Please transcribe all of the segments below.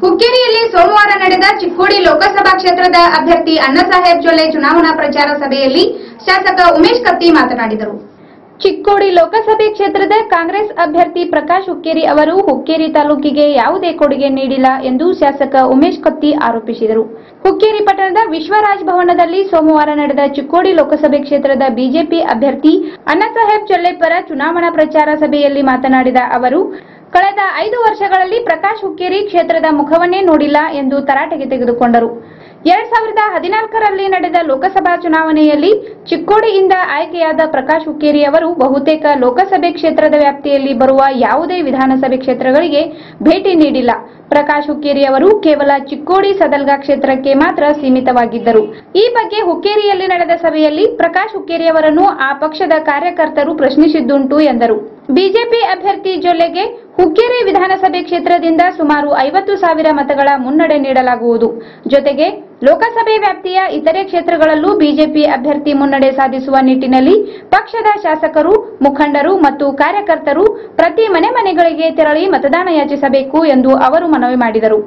ಹುಕ್ಕೇರಿಯಲ್ಲಿ ಸೋಮವಾರ ನಡೆದ ಚಿಕ್ಕೋಡಿ ಲೋಕಸಭಾ ಕ್ಷೇತ್ರದ ಅಭ್ಯರ್ಥಿ ಅನ್ನಸಾಹೇಬ್ ಜೊಲ್ಲೆ ಚುನಾವಣಾ ಪ್ರಚಾರ ಸಭೆಯಲ್ಲಿ ಶಾಸಕ ಉಮೇಶ್ ಕತ್ತಿ ಮಾತನಾಡಿದರು. ಚಿಕ್ಕೋಡಿ ಲೋಕಸಭೆ ಕ್ಷೇತ್ರದ ಕಾಂಗ್ರೆಸ್ ಅಭ್ಯರ್ಥಿ ಪ್ರಕಾಶ್ ಹುಕ್ಕೇರಿ ಅವರು ಹುಕ್ಕೇರಿ ತಾಲೂಕಿಗೆ ಯಾವುದೇ ಕೊಡುಗೆ ನೀಡಿಲ್ಲ ಎಂದು ಶಾಸಕ ಉಮೇಶ್ ಕತ್ತಿ ಆರೋಪಿಸಿದರು. ಹುಕ್ಕೇರಿ ಪಟ್ಟಣದ ವಿಶ್ವರಾಜ್ ಭವನದಲ್ಲಿ ಸೋಮವಾರ ನಡೆದ ಚಿಕ್ಕೋಡಿ ಲೋಕಸಭೆ ಕ್ಷೇತ್ರದ ಬಿಜೆಪಿ ಅಭ್ಯರ್ಥಿ ಅನ್ನಸಾಹೇಬ್ ಜೊಲ್ಲೆ ಪರ ಚುನಾವಣಾ ಪ್ರಚಾರ ಸಭೆಯಲ್ಲಿ ಮಾತನಾಡಿದ ಅವರು ಕಳೆದ ಐದು ವರ್ಷಗಳಲ್ಲಿ ಪ್ರಕಾಶ್ ಹುಕ್ಕೇರಿ ಕ್ಷೇತ್ರದ ಮುಖವನ್ನೇ ನೋಡಿಲ್ಲ ಎಂದು ತರಾಟೆಗೆ ತೆಗೆದುಕೊಂಡರು. ಎರಡ್ ಸಾವಿರದ ಹದಿನಾಲ್ಕರಲ್ಲಿ ನಡೆದ ಲೋಕಸಭಾ ಚುನಾವಣೆಯಲ್ಲಿ ಚಿಕ್ಕೋಡಿಯಿಂದ ಆಯ್ಕೆಯಾದ ಪ್ರಕಾಶ್ ಹುಕ್ಕೇರಿ ಅವರು ಬಹುತೇಕ ಲೋಕಸಭೆ ಕ್ಷೇತ್ರದ ವ್ಯಾಪ್ತಿಯಲ್ಲಿ ಬರುವ ಯಾವುದೇ ವಿಧಾನಸಭೆ ಕ್ಷೇತ್ರಗಳಿಗೆ ಭೇಟಿ ನೀಡಿಲ್ಲ. ಪ್ರಕಾಶ್ ಹುಕ್ಕೇರಿ ಅವರು ಕೇವಲ ಚಿಕ್ಕೋಡಿ ಸದಲ್ಗಾ ಕ್ಷೇತ್ರಕ್ಕೆ ಮಾತ್ರ ಸೀಮಿತವಾಗಿದ್ದರು. ಈ ಬಗ್ಗೆ ಹುಕ್ಕೇರಿಯಲ್ಲಿ ನಡೆದ ಸಭೆಯಲ್ಲಿ ಪ್ರಕಾಶ್ ಹುಕ್ಕೇರಿ ಅವರನ್ನು ಆ ಪಕ್ಷದ ಕಾರ್ಯಕರ್ತರು ಪ್ರಶ್ನಿಸಿದ್ದುಂಟು ಎಂದರು. ಬಿಜೆಪಿ ಅಭ್ಯರ್ಥಿ ಜೊಲ್ಲೆಗೆ ಹುಕ್ಕೇರಿ ವಿಧಾನಸಭೆ ಕ್ಷೇತ್ರದಿಂದ ಸುಮಾರು ಐವತ್ತು ಸಾವಿರ ಮತಗಳ ಮುನ್ನಡೆ ನೀಡಲಾಗುವುದು. ಜೊತೆಗೆ ಲೋಕಸಭೆ ವ್ಯಾಪ್ತಿಯ ಇತರೆ ಕ್ಷೇತ್ರಗಳಲ್ಲೂ ಬಿಜೆಪಿ ಅಭ್ಯರ್ಥಿ ಮುನ್ನಡೆ ಸಾಧಿಸುವ ನಿಟ್ಟಿನಲ್ಲಿ ಪಕ್ಷದ ಶಾಸಕರು, ಮುಖಂಡರು ಮತ್ತು ಕಾರ್ಯಕರ್ತರು ಪ್ರತಿ ಮನೆ ಮನೆಗಳಿಗೆ ತೆರಳಿ ಮತದಾನ ಯಾಚಿಸಬೇಕು ಎಂದು ಅವರು ಮನವಿ ಮಾಡಿದರು.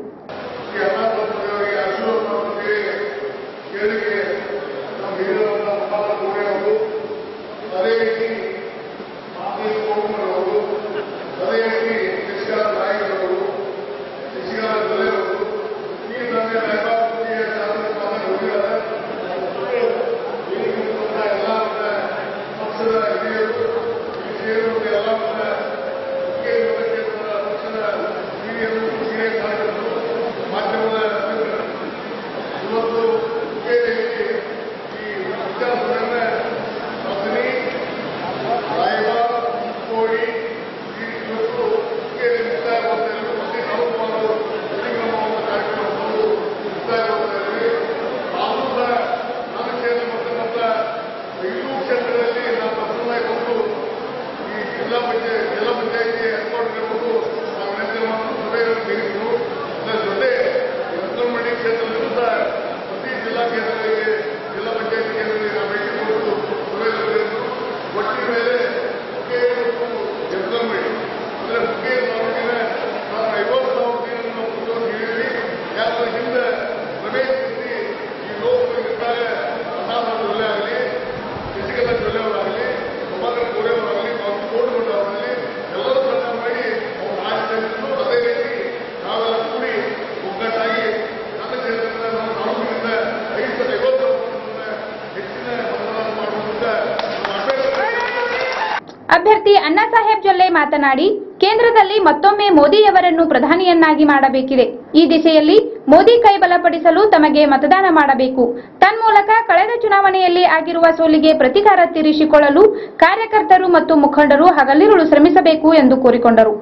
ಅಭ್ಯರ್ಥಿ ಅಣ್ಣಾ ಸಾಹೇಬ್ ಜೊಲ್ಲೆ ಮಾತನಾಡಿ, ಕೇಂದ್ರದಲ್ಲಿ ಮತ್ತೊಮ್ಮೆ ಮೋದಿಯವರನ್ನು ಪ್ರಧಾನಿಯನ್ನಾಗಿ ಮಾಡಬೇಕಿದೆ. ಈ ದಿಸೆಯಲ್ಲಿ ಮೋದಿ ಕೈ ಬಲಪಡಿಸಲು ತಮಗೆ ಮತದಾನ ಮಾಡಬೇಕು. ತನ್ಮೂಲಕ ಕಳೆದ ಚುನಾವಣೆಯಲ್ಲಿ ಆಗಿರುವ ಸೋಲಿಗೆ ಪ್ರತಿಕಾರ ತೀರಿಸಿಕೊಳ್ಳಲು ಕಾರ್ಯಕರ್ತರು ಮತ್ತು ಮುಖಂಡರು ಹಗಲಿರುಳು ಶ್ರಮಿಸಬೇಕು ಎಂದು ಕೋರಿಕೊಂಡರು.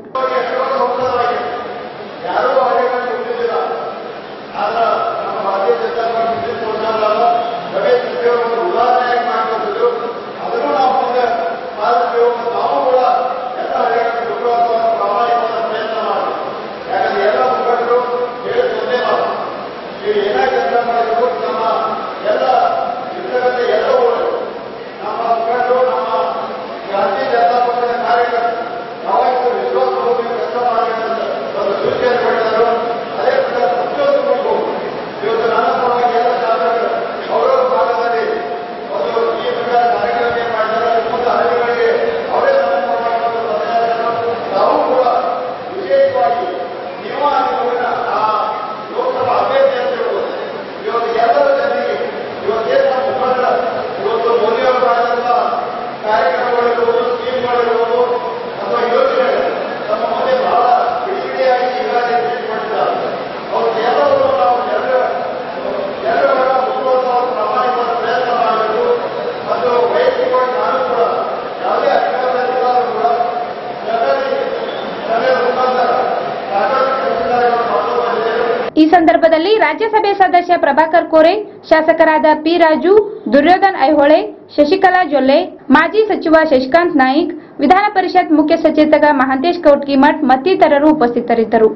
ಈ ಸಂದರ್ಭದಲ್ಲಿ ರಾಜ್ಯಸಭೆ ಸದಸ್ಯ ಪ್ರಭಾಕರ್ ಕೋರೆ ಶಾಸಕರಾದ ಪಿ ರಾಜು ದುರ್ಯೋಧನ್ ಐಹೊಳೆ ಶಶಿಕಲಾ ಜೊಲ್ಲೆ ಮಾಜಿ ಸಚಿವ ಶಶಿಕಾಂತ್ ನಾಯಿಕ್ ವಿಧಾನ ಪರಿಷತ್ ಮುಖ್ಯ ಸಚೇತಕ ಮಹಾಂತೇಶ್ ಕೌಟ್ಕಿಮಠ್ ಮತ್ತಿತರರು ಉಪಸ್ಥಿತರಿದ್ದರು